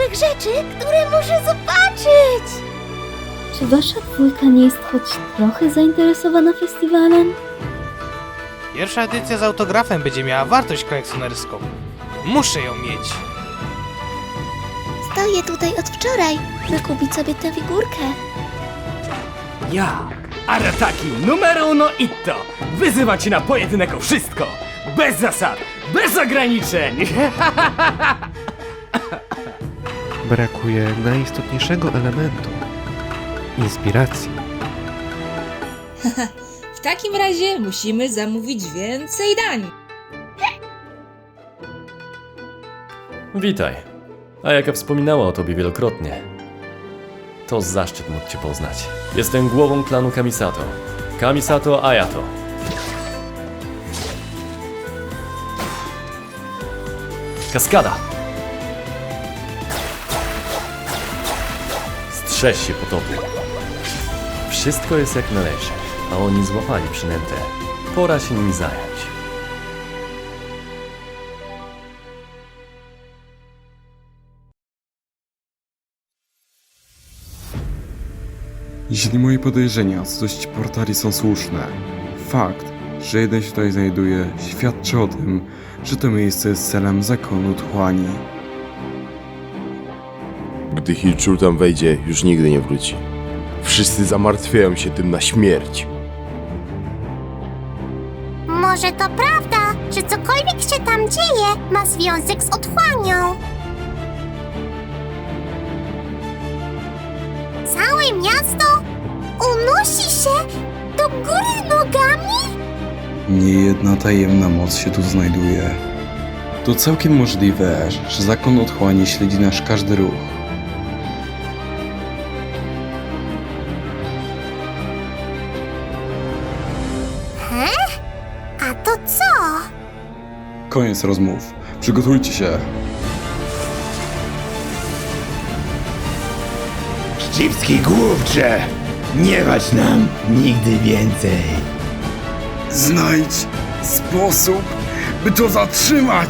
rzeczy, które muszę zobaczyć! Czy wasza dwójka nie jest choć trochę zainteresowana festiwalem? Pierwsza edycja z autografem będzie miała wartość kolekcjonerską. Muszę ją mieć. Stoję tutaj od wczoraj, by kupić sobie tę figurkę. Ja, Arataki numero uno Itto, wyzywa cię na pojedynek o wszystko! Bez zasad, bez ograniczeń! Brakuje najistotniejszego elementu inspiracji. W takim razie musimy zamówić więcej dań. Witaj. Ayaka wspominała o tobie wielokrotnie. To zaszczyt móc cię poznać. Jestem głową klanu Kamisato. Kamisato Ayato. Kaskada! Strzeż się potopu. Wszystko jest jak należy, a oni złapali przynętę. Pora się nimi zająć. Jeśli moje podejrzenia co do ści portali są słuszne, fakt, że jeden się tutaj znajduje, świadczy o tym, że to miejsce jest celem zakonu Tchłani. Gdy Hilczur tam wejdzie, już nigdy nie wróci. Wszyscy zamartwiają się tym na śmierć. Może to prawda, że cokolwiek się tam dzieje, ma związek z otchłanią. Całe miasto unosi się do góry nogami? Niejedna tajemna moc się tu znajduje. To całkiem możliwe, że zakon Otchłani śledzi nasz każdy ruch. A to co? Koniec rozmów. Przygotujcie się. Szczypski głupcze! Nie wać nam nigdy więcej! Znajdź sposób, by to zatrzymać!